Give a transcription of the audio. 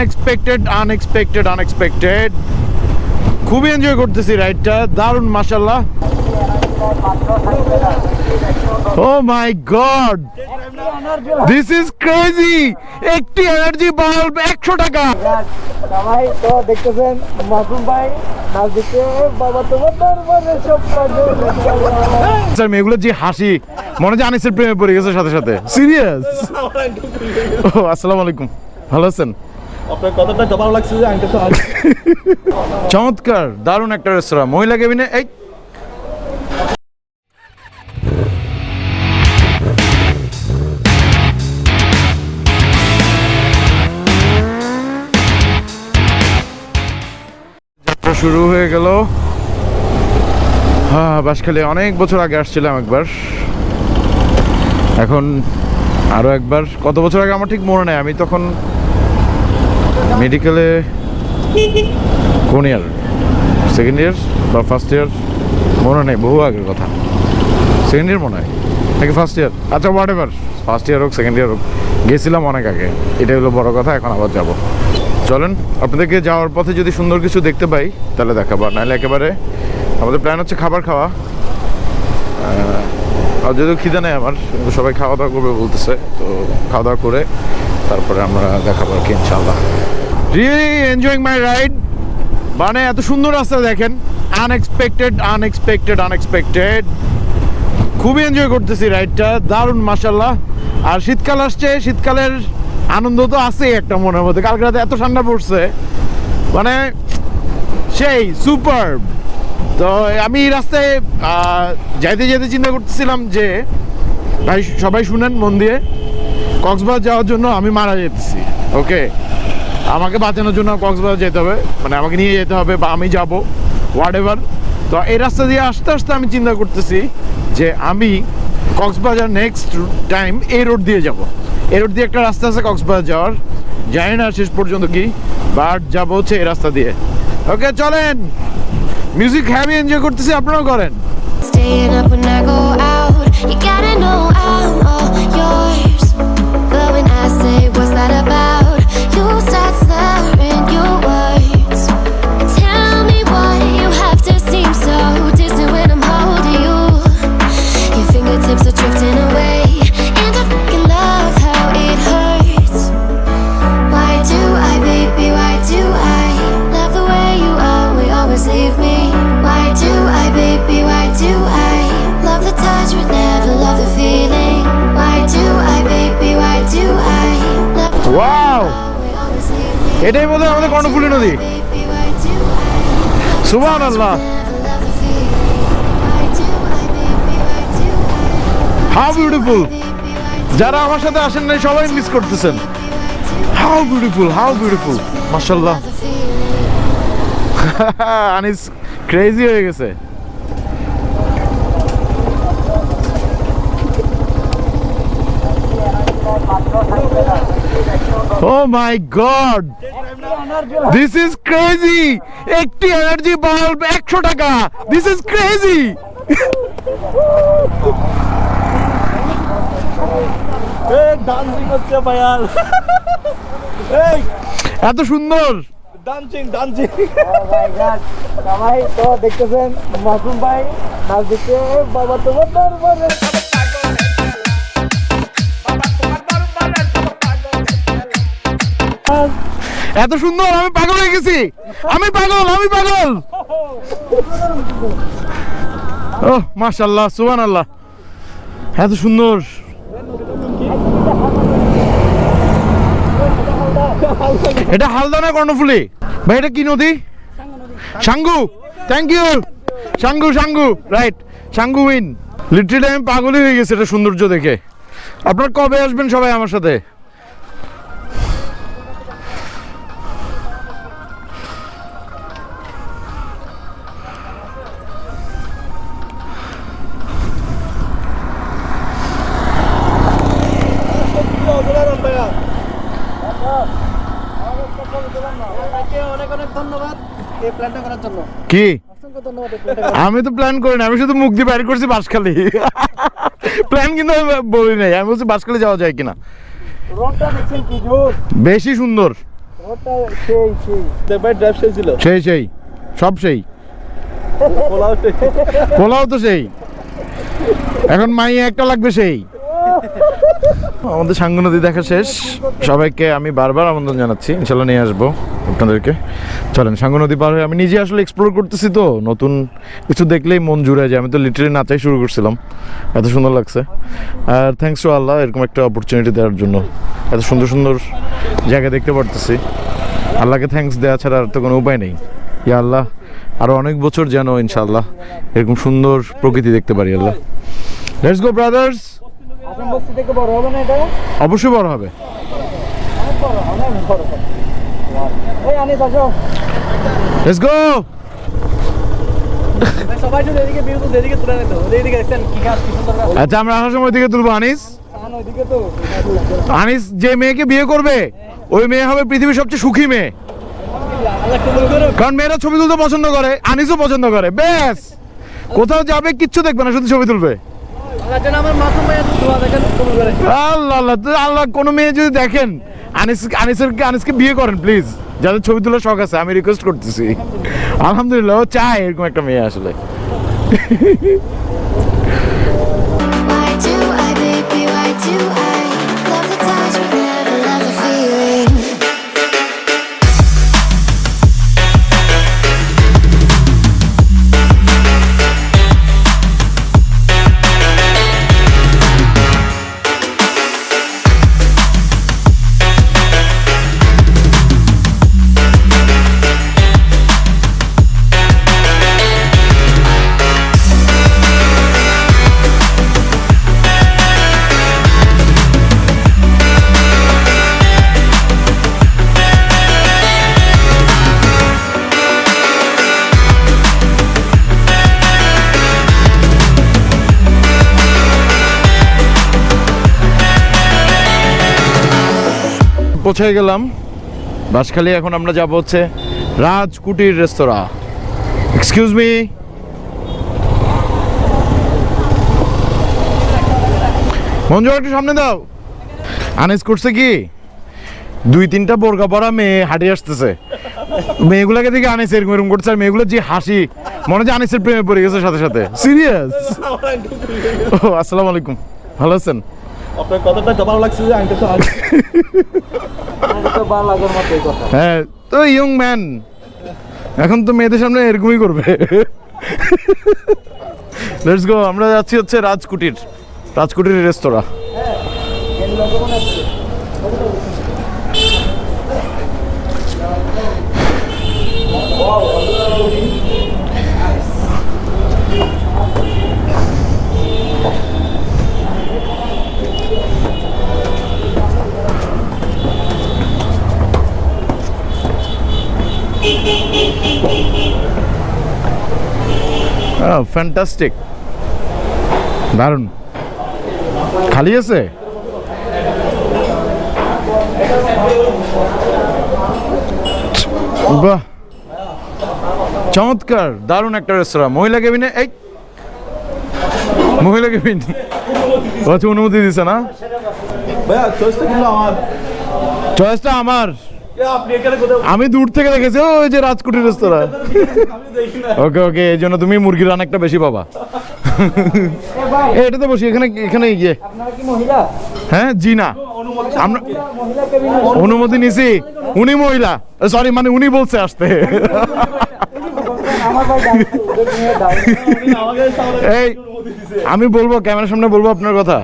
Unexpected unexpected unexpected খুবই enjoy করতেছি রাইডটা দারুণ মাসাল্লাহ ও my God this is crazy একটি এনার্জি বাল্ব একশো টাকা। সবাই তো দেখতেছেন মাসুম ভাই মেয়েগুলো যে হাসি মনে আনিসের প্রেমে পড়ে গেছে সাথে সাথে। সিরিয়াস ও আসসালামু আলাইকুম। ভালো আছেন? আপনার যে চমৎকার, দারুণ একটা রেস্তোরাঁ মহিলা কেবিনে, এই। শুরু হয়ে গেল। হ্যাঁ বাসখালী অনেক বছর আগে আসছিলাম একবার। এখন আরও একবার। কত বছর আগে? আমার ঠিক মনে নেই। আমি তখন মেডিকেলে কোন ইয়ার? সেকেন্ড ইয়ার বা ফার্স্ট ইয়ার মনে নেই, বহু আগের কথা। সেকেন্ড ইয়ার মনে হয়, নাকি ফার্স্ট ইয়ার আচ্ছা হোয়াট এভার ফার্স্ট ইয়ার হোক সেকেন্ড ইয়ার হোক, গেছিলাম অনেক আগে। এটাই হলো বড় কথা, এখন আবার যাব। চলেন, আপনাদেরকে যাওয়ার পথে যদি সুন্দর কিছু দেখতে পাই, তাহলে দেখাবো। নাহলে একেবারে আমাদের প্ল্যান হচ্ছে খাবার খাওয়া। আর যদিও খিদে নেই আমার, কিন্তু সবাই খাওয়া দাওয়া করবে বলতেছে, তো খাওয়া দাওয়া করে তারপরে আমরা দেখাবো আর কি ইনশাল্লাহ রিয়েলি এনজয়িং মাই রাইড মানে এত সুন্দর রাস্তা দেখেন। আনএক্সপেক্টেড আনএক্সপেক্টেড আনএক্সপেক্টেড খুবই এনজয় করতেছি রাইডটা দারুণ মাসাল্লাহ আর শীতকাল আসছে, শীতকালের আনন্দ তো আছেই একটা মনের মধ্যে। কালকে রাতে এত ঠান্ডা পড়ছে। মানে সেই সুপার তো আমি এই রাস্তায় যাইতে যেতে চিন্তা করতেছিলাম যে, ভাই, সবাই শুনেন মন দিয়ে। কক্সবাজার যাওয়ার জন্য আমি মারা যেতেছি ওকে আমাকে বাঁচানোর জন্য কক্সবাজার যেতে হবে। মানে আমাকে নিয়ে যেতে হবে বা আমি যাব হোয়াট এভার তো এই রাস্তা দিয়ে আসতে আসতে আমি চিন্তা করতেছি যে আমি কক্সবাজার নেক্সট টাইম এই রোড দিয়ে যাব। এই রোড দিয়ে একটা রাস্তা আছে কক্সবাজার যাওয়ার। জানি না শেষ পর্যন্ত কি বাট যাব হচ্ছে এই রাস্তা দিয়ে। ওকে চলেন। মিউজিক হ্যাভি এনজয় করতেছি আপনারাও করেন। Staying up when I go out, you gotta know I'm এটাই বোধ আমাদের কর্ণফুলী নদী। সুবাহ আল্লাহ? হাউ বিউটিফুল যারা আমার সাথে আসেন নাই, সবাই মিস করতেছেন। How beautiful how beautiful feeling? Anis crazy হয়ে গেছে। ও my God this is crazy একটি এনার্জি বাল্ব একশো টাকা। দিস ইজ ক্রেজি ডান্সিং এত সুন্দর। Dancing dancing Oh my God! সবাই তো দেখতেছেন মাসুম ভাই নাচ দিচ্ছে। বাবা তোমার দরবারে। এত সুন্দর, আমি পাগল হয়ে গেছি। আমি পাগল আমি পাগল। ও মাশাল্লাহ সুবান আল্লাহ এত সুন্দর। এটা হালদা না কর্ণফুলি? ভাই, এটা কি নদী? Sangu. Thank you Sangu Sangu. Right Sangu win literally আমি পাগলই হয়ে গেছি এটা সৌন্দর্য দেখে। আপনার কবে আসবেন সবাই আমার সাথে? কি? অসংখ্য ধন্যবাদ এই প্ল্যানটা আমি তো প্ল্যান করি না আমি শুধু মুখ দিয়ে বাইর করছি বাসখালি প্ল্যান কিন্তু আমি বলি নাই আমি বলছি বাসখালি যাওয়া যায় কিনা। বেশি সুন্দর। সেই সেই। সব সেই। পোলাও পোলাও তো সেই। এখন মাই একটা লাগবে সেই। আমাদের সাঙ্গু নদী দেখা শেষ। সবাইকে আমি বারবার আমন্ত্রণ জানাচ্ছি। ইনশাল্লাহ নিয়ে আসব আপনাদেরকে। চলেন, সাঙ্গু নদী পার হয়ে আমি নিজে আসলে এক্সপ্লোর করতেছি তো। নতুন কিছু দেখলেই মন জুড়ে যায়। আমি তো লিটারেলি নাচাই শুরু করছিলাম। এত সুন্দর লাগছে। আর থ্যাংকস টু আল্লাহ এরকম একটা অপরচুনিটি দেওয়ার জন্য। এত সুন্দর সুন্দর জায়গা দেখতে পারতেছি। আল্লাহকে থ্যাঙ্কস দেওয়া ছাড়া আর তো কোনো উপায় নেই। ইয়া আল্লাহ আরও অনেক বছর যেন ইনশাল্লাহ এরকম সুন্দর প্রকৃতি দেখতে পারি আল্লাহ। লেটস গো ব্রাদার্স থেকে বড় হবে না এটা? অবশ্যই বড় হবে। বড় অনেক বড়। এই আনিস আসো। লেটস গো আচ্ছা আমরা আসার সময় দিকে তুলবো আনিস। আনিস যে মেয়েকে বিয়ে করবে ওই মেয়ে হবে পৃথিবীর সবচেয়ে সুখী মেয়ে। কারণ মেয়েরা ছবি তুলতে পছন্দ করে আনিসও পছন্দ করে ব্যাস। কোথাও যাবে কিচ্ছু দেখবে না শুধু ছবি তুলবে। আল্লাহ যেন আমার মাসুম ভাইয়ের দোয়া দেখেন কবুল করে। আল্লাহ আল্লাহ তো আল্লাহ কোনো মেয়ে যদি দেখেন আনিস আনিসের আনিসকে বিয়ে করেন প্লিজ যাদের ছবি তোলার শখ আছে আমি রিকোয়েস্ট করতেছি। আলহামদুলিল্লাহ ও চায় এরকম একটা মেয়ে আসলে। Why do I, baby, why do I পৌঁছে গেলাম। বাসখালী এখন আমরা যাব হচ্ছে রাজ কুটির রেস্তোরাঁ। এক্সকিউজ মি মঞ্জু একটু সামনে দাও। আনিস করছে কি? দুই তিনটা বোরকা পরা মেয়ে হাঁটি আসতেছে। মেয়েগুলোকে দেখে আনিস এরকম এরকম করছে আর মেয়েগুলো যে হাসি মনে হচ্ছে আনিসের প্রেমে পড়ে গেছে সাথে সাথে। সিরিয়াস ও আসসালামু আলাইকুম। ভালো আছেন? আপনার কথাটা তো ভালো লাগছে যে আঙ্কেল তো তো ভালো লাগার মতো কথা। হ্যাঁ তো ইয়ং ম্যান এখন তো মেয়েদের সামনে এরকমই করবে। লেটস গো আমরা যাচ্ছি হচ্ছে রাজকুটির রাজকুটির রেস্তোরাঁ ফ্যান্টাস্টিক দারুণ। খালি আছে? বাহ। চমৎকার। দারুণ একটা রেস্তোরাঁ মহিলা কেবিনে এই। মহিলা কেবিন আচ্ছা অনুমতি দিছে না? চয়েসটা আমার। আমি দূর থেকে দেখেছি ওই যে রাজকুটির রেস্তোরাঁ। ওকে ওকে এই জন্য তুমি মুরগির রান একটা বেশি পাবা। এ ভাই এই, এটাতে বসি এখানে এখানে গিয়ে। হ্যাঁ জি না আমরা অনুমতি নিছি। উনি মহিলা। সরি মানে উনি বলছে আসতে। এই আমি বলব ক্যামেরার সামনে বলব আপনার কথা।